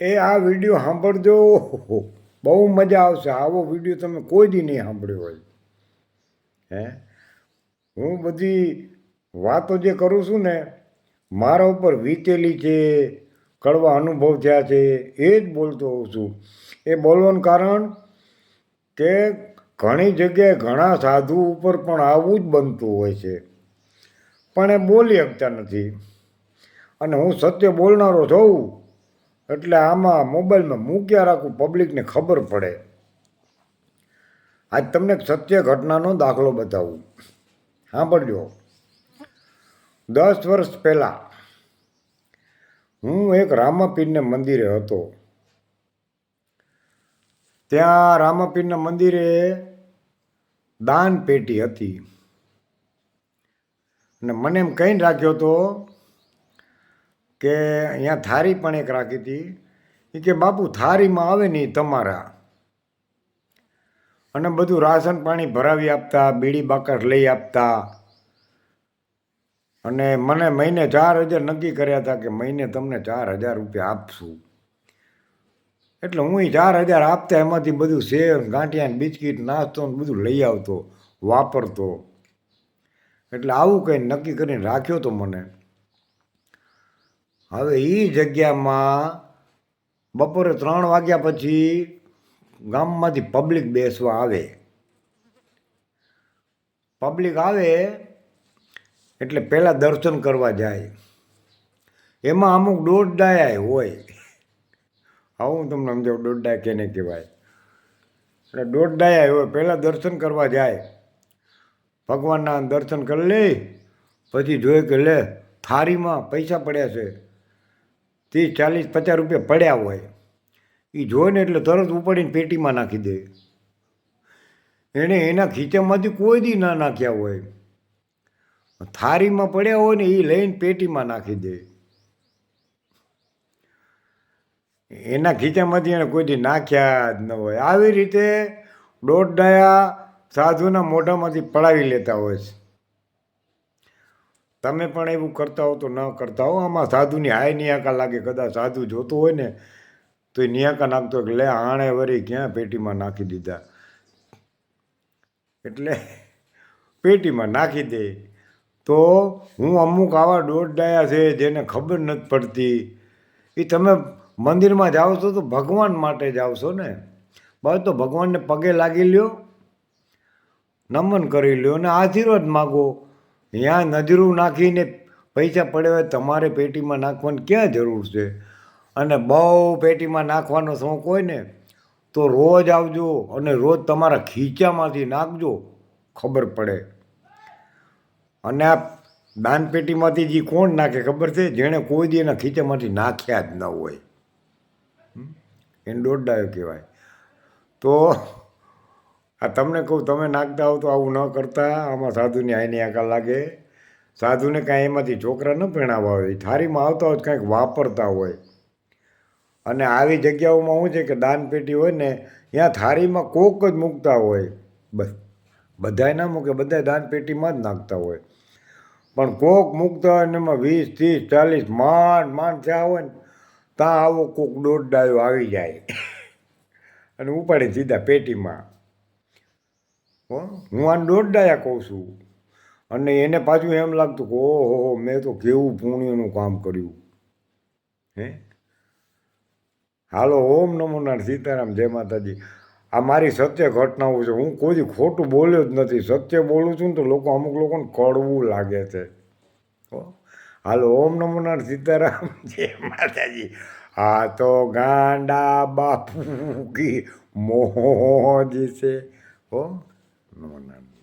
એ આ વીડિયો સાંભળજો. બહુ મજા આવશે. આવો વીડિયો તમે કોઈ દી નહીં સાંભળ્યો હોય. હે? હું બધી વાતો જે કરું છું ને, મારા ઉપર વીતેલી છે, કડવા અનુભવ થયા છે, એ જ બોલતો હોઉં છું. એ બોલવાનું કારણ કે ઘણી જગ્યાએ ઘણા સાધુ ઉપર પણ આવું જ બનતું હોય છે. પણ એ બોલી શકતા નથી. અને હું સત્ય બોલનારો છું. એટલે આમાં મોબાઈલમાં મૂક્યા રાખું પબ્લિકને ખબર પડે. આજ તમને સત્ય ઘટનાનો દાખલો બતાવું. સાંભળજો. દસ વર્ષ પહેલાં હું એક રામાપીરને મંદિરે હતો. ત્યાં રામાપીરના મંદિરે દાન પેટી હતી. અને મને એમ કહીને રાખ્યો હતો કે અહીંયા થારી પણ એક રાખી હતી. એ કે, બાપુ થારીમાં આવે નહીં તમારા. અને બધું રાશન પાણી ભરાવી આપતા, બીડી બાકર લઈ આપતા. અને મને મહિને ચાર હજાર નક્કી કર્યા હતા કે મહિને તમને ચાર હજાર રૂપિયા આપશું. એટલે હું એ ચાર હજાર આપતા એમાંથી બધું સેવ ગાંઠિયા બિસ્કીટ, નાસ્તો ને બધું લઈ આવતો, વાપરતો. એટલે આવું કંઈ નક્કી કરીને રાખ્યો તો મને. હવે એ જગ્યામાં બપોરે ત્રણ વાગ્યા પછી ગામમાંથી પબ્લિક બેસવા આવે. પબ્લિક આવે એટલે પહેલાં દર્શન કરવા જાય. એમાં અમુક દોઢ ડાયા હોય. આવું હું તમને સમજાવું દોઢ ડાયા કેને કહેવાય? એટલે દોઢ ડાયા હોય, પહેલાં દર્શન કરવા જાય. ભગવાનના દર્શન કરી લે, પછી જોઈ કે લે, થારીમાં પૈસા પડ્યા છે. ત્રીસ, ચાલીસ, પચાસ રૂપિયા પડ્યા હોય. એ જોઈને એટલે તરત ઉપાડીને પેટીમાં નાખી દે. એણે એના ખીચામાંથી કોઈ દી ના નાખ્યા હોય. થારીમાં પડ્યા હોય ને એ લઈને પેટીમાં નાખી દે. એના ખીચામાંથી એણે કોઈ દી નાખ્યા જ ન હોય. આવી રીતે દોઢ ડાયા સાધુના મોઢામાંથી પડાવી લેતા હોય છે. તમે પણ એવું કરતા હો તો ન કરતા હો. આમાં સાધુની હાય નિયાકા લાગે, કદાચ સાધુ જોતો હોય ને, તો એ નિયાકા નાખતો કે લે, આણે વરી ક્યાં પેટીમાં નાખી દીધા? એટલે પેટીમાં નાખી દે. તો હું અમુક આવા દોઢ ડાયા છે જેને ખબર નથી પડતી. એ તમે મંદિરમાં જાઓ છો તો ભગવાન માટે જાઓ છો ને. બસ તો ભગવાનને પગે લાગી લ્યો, નમન કરી લ્યો અને આશીર્વાદ માગો. ત્યાં નજરું નાખીને પૈસા પડ્યા હોય તમારે પેટીમાં નાખવાની ક્યાં જરૂર છે? અને બહુ પેટીમાં નાખવાનો શોખ હોય ને, તો રોજ આવજો અને રોજ તમારા ખીચામાંથી નાખજો, ખબર પડે. અને આ દાનપેટીમાંથી જે કોણ નાખે ખબર છે? જેણે કોઈ દી એના ખીચામાંથી નાખ્યા જ ન હોય. એને દોડાયો કહેવાય. તો આ તમને કહું, તમે નાખતા હો તો આવું ન કરતા, આમાં સાધુની આઈની આકા લાગે. સાધુને કાંઈ એમાંથી છોકરા ન પહેણાવવા હોય, થારીમાં આવતા હોય કાંઈક વાપરતા હોય. અને આવી જગ્યાઓમાં શું છે કે દાનપેટી હોય ને, ત્યાં થારીમાં કોક જ મૂકતા હોય. બસ, બધાય ના મૂકે બધા દાનપેટીમાં જ નાખતા હોય. પણ કોક મૂકતા હોય ને એમાં વીસ, ત્રીસ, ચાલીસ, માંડ માંડ થયા હોય ને ત્યાં આવો કોક દોઢ ડાયો આવી જાય. અને ઉપાડી સીધા પેટીમાં. હો? હું આને દોઢડાયા કહું છું. અને એને પાછું એમ લાગતું કે ઓહો મેં તો કેવું પુણ્યનું કામ કર્યું. હે? હાલો, ઓમ નમો નારાયણ સીતારામ, જય માતાજી. આ મારી સત્ય ઘટનાઓ છે. હું કોઈ ખોટું બોલ્યો જ નથી. સત્ય બોલું છું ને તો લોકો અમુક લોકોને કડવું લાગે છે. હાલો, ઓમ નમો નારાયણ સીતારામ, જય માતાજી. આ તો ગાંડા બાપુ કી મોજ છે. હો? નમો નારાયણ